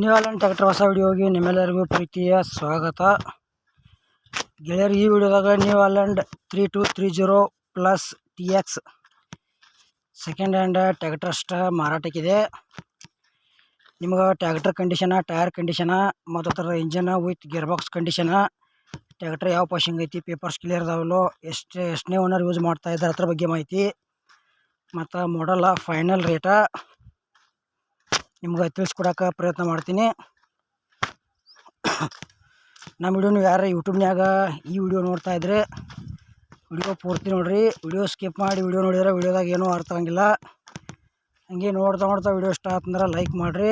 ನ್ಯೂಯಾಲೆಂಡ್ tractor ಹೊಸ ವಿಡಿಯೋಗೆ ನಿಮ್ಮೆಲ್ಲರಿಗೂ ಪ್ರೀತಿಯ ಸ್ವಾಗತ. ಗೆಳೆಯರು, ಈ ವಿಡಿಯೋದಾಗ new Holland three two three zero plus T X second hand tractor ಅಷ್ಟ ಮಾರಾಟಕ್ಕಿದೆ. ನಿಮ್ಗೆ ಟ್ಯಾಕ್ಟರ್ ಕಂಡೀಷನ ಟೈರ್ ಕಂಡೀಷನ ಮತ್ತು ಥರ engine with gear box condition tractor ಯಾವ ಪಾಶಿಂಗ್ ಐತಿ ಪೇಪರ್ಸ್ ಕ್ಲಿಯರ್ ಅದಾವಲ್ಲೋ, ಎಷ್ಟು, ಎಷ್ಟನೇ ಓನರ್ ಯೂಸ್ ಮಾಡ್ತಾ ಇದ್ದಾರೆ ಅದ್ರ ಬಗ್ಗೆ ಮಾಹಿತಿ, ಮತ್ತು ಮಾಡಲ್ಲ ಫೈನಲ್ ರೇಟ ನಿಮ್ಗೆ ತಿಳಿಸ್ಕೊಡಕ್ಕೆ ಪ್ರಯತ್ನ ಮಾಡ್ತೀನಿ. ನಮ್ಮ ವಿಡಿಯೋನು ಯಾರು ಯೂಟ್ಯೂಬ್ನಾಗ ಈ ವಿಡಿಯೋ ನೋಡ್ತಾ ಇದ್ರೆ ವಿಡಿಯೋ ಪೂರ್ತಿ ನೋಡಿರಿ. ವಿಡಿಯೋ ಸ್ಕಿಪ್ ಮಾಡಿ ವಿಡಿಯೋ ನೋಡಿದ್ರೆ ವಿಡಿಯೋದಾಗ ಏನೂ ಅರ್ಥ ಆಗಂಗಿಲ್ಲ. ಹಂಗೆ ನೋಡ್ತಾ ನೋಡ್ತಾ ವಿಡಿಯೋ ಇಷ್ಟ ಆತಂದ್ರೆ ಲೈಕ್ ಮಾಡಿರಿ.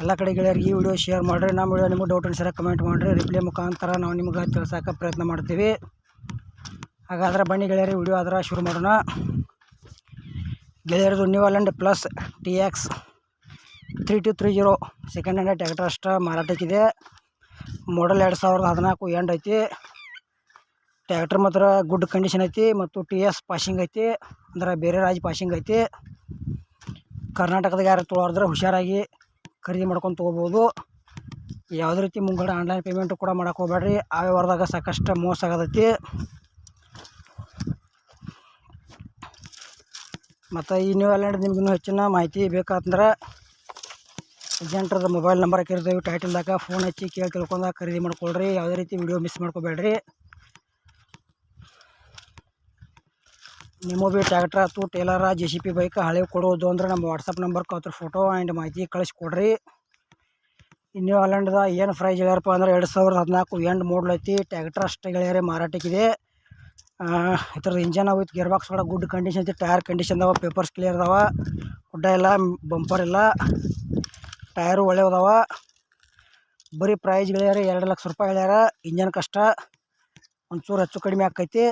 ಎಲ್ಲ ಕಡೆ ಗೆಳೆಯರಿಗೆ ಈ ವಿಡಿಯೋ ಶೇರ್ ಮಾಡಿರಿ. ನಮ್ಮ ವಿಡಿಯೋ ನಿಮಗೆ ಡೌಟ್ ಅನ್ಸರ ಕಮೆಂಟ್ ಮಾಡಿರಿ. ರಿಪ್ಲೈ ಮುಖಾಂತರ ನಾವು ನಿಮ್ಗೆ ತಿಳ್ಸೋಕೆ ಪ್ರಯತ್ನ ಮಾಡ್ತೀವಿ. ಹಾಗಾದ್ರೆ ಬನ್ನಿ ಗೆಳೆಯರಿ, ವಿಡಿಯೋ ಆದ್ರೆ ಶುರು ಮಾಡೋಣ. ಗೆಳೆಯರದು new plus T X three two three zero second hand tractor ಅಷ್ಟು ಮಾರಾಟಕ್ಕಿದೆ ಮಾಡಲ್ ಎರಡು ಸಾವಿರದ ಹದಿನಾಲ್ಕು ಎಂಡ್ ಐತಿ. ಟ್ಯಾಕ್ಟ್ರ್ ಮಾತ್ರ ಗುಡ್ ಕಂಡೀಷನ್ ಐತಿ ಮತ್ತು ಟಿ ಎಸ್ ಪಾಸಿಂಗ್ ಐತಿ. ಅಂದ್ರೆ ಬೇರೆ ರಾಜ್ಯ ಪಾಸಿಂಗ್ ಐತಿ. ಕರ್ನಾಟಕದಾಗ ಯಾರು ತೊಳೋದ್ರೆ ಹುಷಾರಾಗಿ ಖರೀದಿ ಮಾಡ್ಕೊಂಡು ತೊಗೋಬೋದು. ಯಾವುದೇ ರೀತಿ ಮುಂಗಡ ಆನ್ಲೈನ್ ಪೇಮೆಂಟು ಕೂಡ ಮಾಡಕ್ಕೆ ಹೋಗ್ಬೇಡ್ರಿ. ಆ ವ್ಯವಹಾರದಾಗ ಸಾಕಷ್ಟು ಮೋಸ ಆಗತೈತಿ. ಮತ್ತು ಈ ನ್ಯೂ ನಿಮ್ಗೆ ಇನ್ನೂ ಹೆಚ್ಚಿನ ಮಾಹಿತಿ ಬೇಕಾತಂದ್ರೆ ಏಜೆಂಟ್ರದ್ದು ಮೊಬೈಲ್ ನಂಬರ್ ಹಾಕಿರ್ತೀವಿ ಟೈಟಲ್ದಾಗ ಫೋನ್ ಹಚ್ಚಿ ಕೇಳಿ ತಿಳ್ಕೊಂಡಾಗ ಖರೀದಿ ಮಾಡ್ಕೊಳ್ರಿ. ಯಾವುದೇ ರೀತಿ ವಿಡಿಯೋ ಮಿಸ್ ಮಾಡ್ಕೋಬೇಡ್ರಿ. ನಿಮ್ಮ ಬಿ ಟ್ರ್ಯಾಕ್ಟ್ರ್ ಅಥವಾ trailer J C B bike ಹಳೆ ಕೊಡೋದು ಅಂದ್ರೆ ನಮ್ಮ ವಾಟ್ಸಪ್ ನಂಬರ್ಗೆ ಅದ್ರ ಫೋಟೋ ಆ್ಯಂಡ್ ಮಾಹಿತಿ ಕಳಿಸ್ಕೊಡ್ರಿ. ಇನ್ನು ಅಲೆಂಡ್ದ ಏನು ಪ್ರೈಸ್ ಹೇಳ್ಯಾರಪ್ಪ ಅಂದ್ರೆ ಎರಡು ಸಾವಿರದ ಹದಿನಾಲ್ಕು ಎಂಡ್ ಮಾಡಲ್ ಐತಿ. ಟ್ಯಾಕ್ಟ್ರ್ ಅಷ್ಟೇ ಗೆಳೆಯರೆ ಮಾರಾಟಕ್ಕಿದೆ ಇದ್ರದ್ದು ಇಂಜನ್ ವಿತ್ ಗೇರ್ ಬಾಕ್ಸ್ ಕೂಡ ಗುಡ್ ಕಂಡೀಷನ್ ಐತಿ ಟೈರ್ ಕಂಡೀಷನ್ ಅದಾವ ಪೇಪರ್ಸ್ ಕ್ಲಿಯರ್ ಅದಾವ. ಗುಡ್ಡ ಇಲ್ಲ ಬಂಪರ್ ಇಲ್ಲ. ಟೈರು ಒಳ್ಳೆ ಅದಾವ. ಬರೀ ಪ್ರೈಸ್ ಹೇಳ್ಯಾರ ಎರಡು ಲಕ್ಷ ರೂಪಾಯಿ ಹೇಳ್ಯಾರ. ಇಂಜನ್ ಕಷ್ಟ, ಒಂಚೂರು ಹೆಚ್ಚು ಕಡಿಮೆ ಆಕೈತಿ.